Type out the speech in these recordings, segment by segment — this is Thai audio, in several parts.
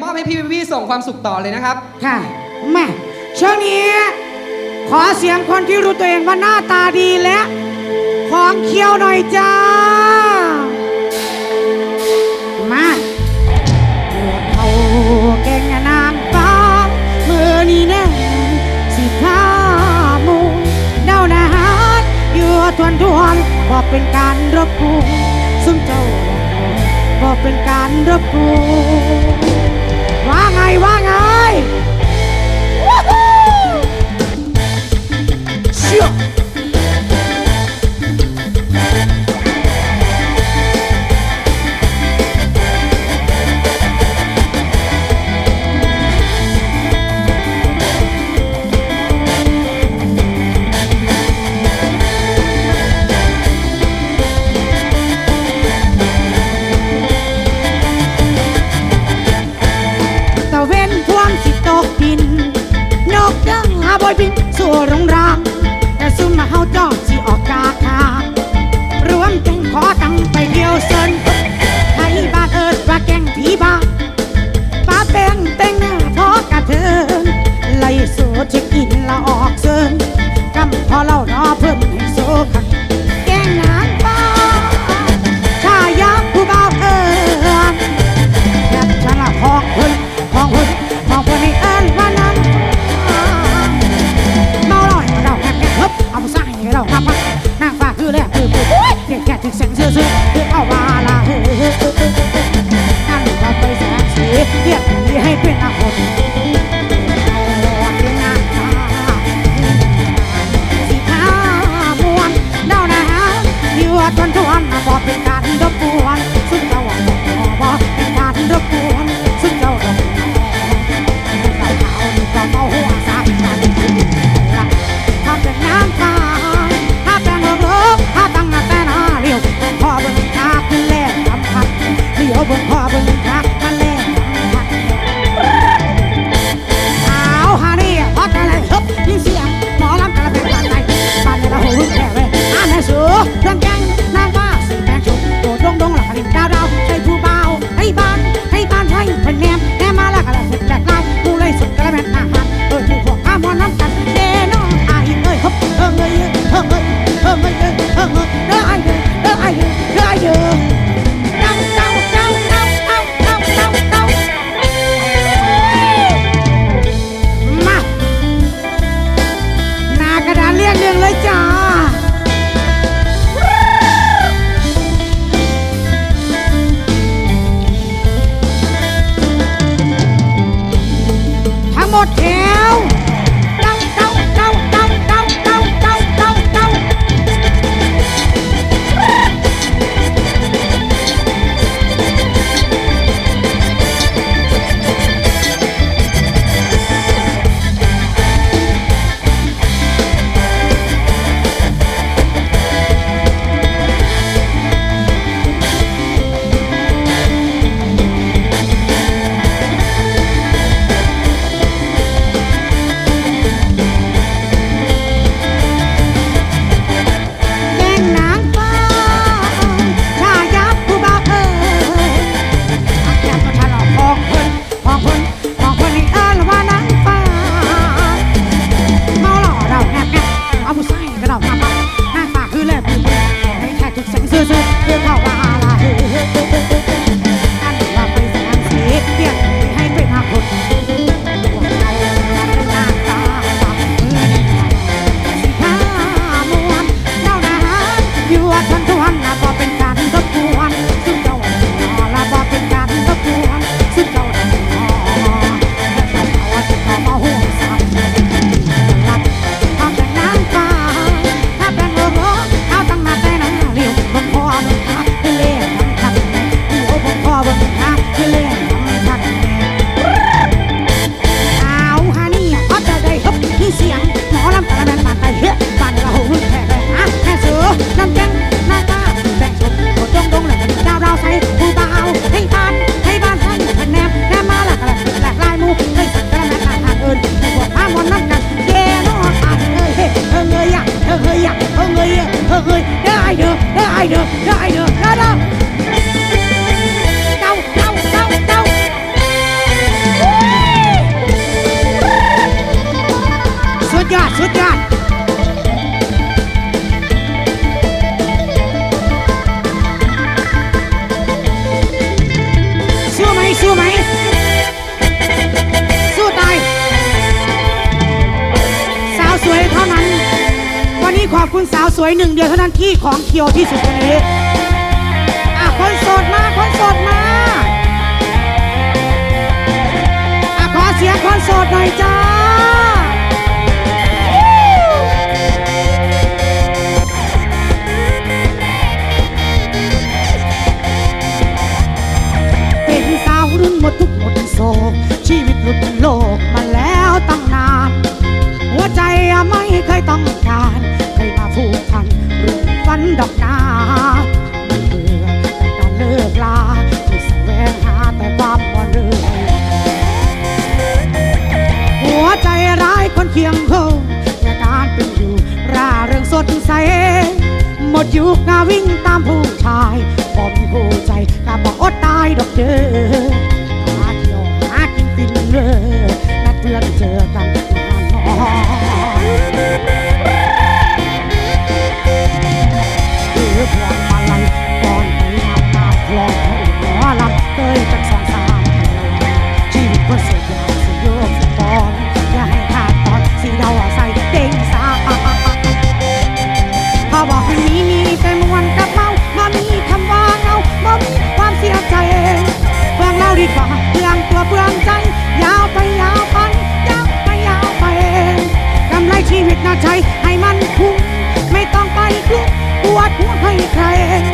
มอบให้พี่วิวี่ส่งความสุขต่อเลยนะครับ ค่ะแม่ช่วงนี้ ขอเสียงคนที่รู้ตัวเองว่าหน้าตาดีและของเคี้ยวหน่อยจ้า มาเขาเก่งนางฟ้ามือนี้แน่สิข้ามูเด้านาฮารอยู่ทวนทวนบอกเป็นการรบกูซึ่งเจ้าบอกเป็นการรบกู ไงว่าไงเชี่ย 对啊。 วยหนึ่งเดียวเท่านั้นที่ของเคียวที่สุดวันนี้อะคนสดมาคนสดมาอะขอเสียงคนสดหน่อยจ้าเป็นสาวรุ่นหมดทุกหมดโศกชีวิตหลุดโลกมาแล้วตั้งนาน หัวใจไม่เคยต้องการ yeah. ใคร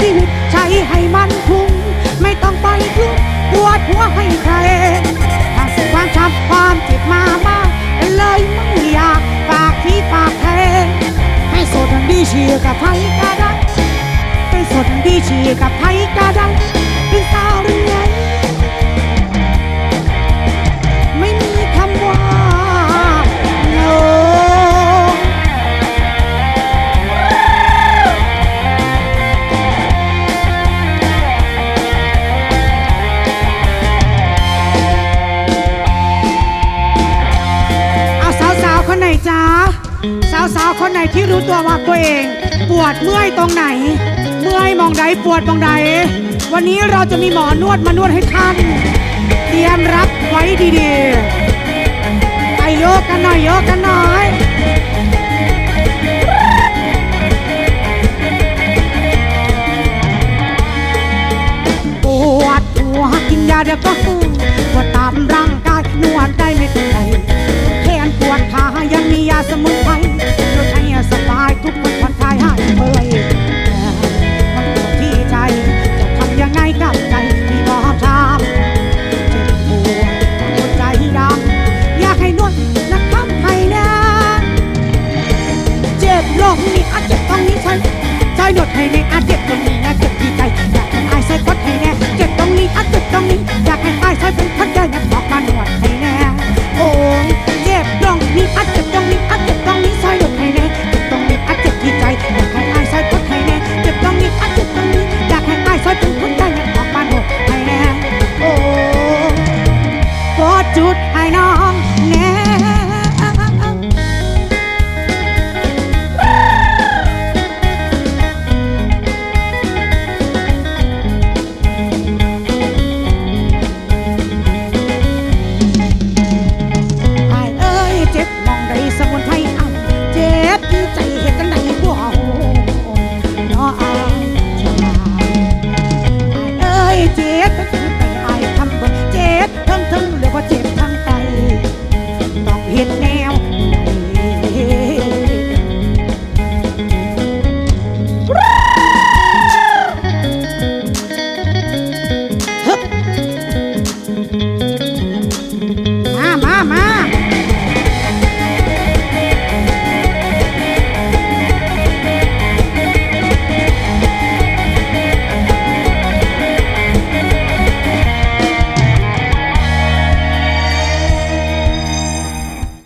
ชีวิตใช้ให้มันคุ้มไม่ต้องไปกลุ้มปวดหัวให้ใครถ้าสิ่งความช้ำความเจ็บมาบ้าาวคนไหนที่รู้ตัวว่าตัวเอง ปวดเมื่อยตรงไหน เมื่อยมองใดปวดมองใด วันนี้เราจะมีหมอนวดมานวดให้ท่านเตรียมรับไว้ดีๆไปโยกกันหน่อยโยกกันหน่อยปวดหัวกินยาเดี๋ยวก็ฟูปวดตามร่างกายนวดได้ไม่ไหนแขนปวดขายังมียาสมุน ชุดภายนอก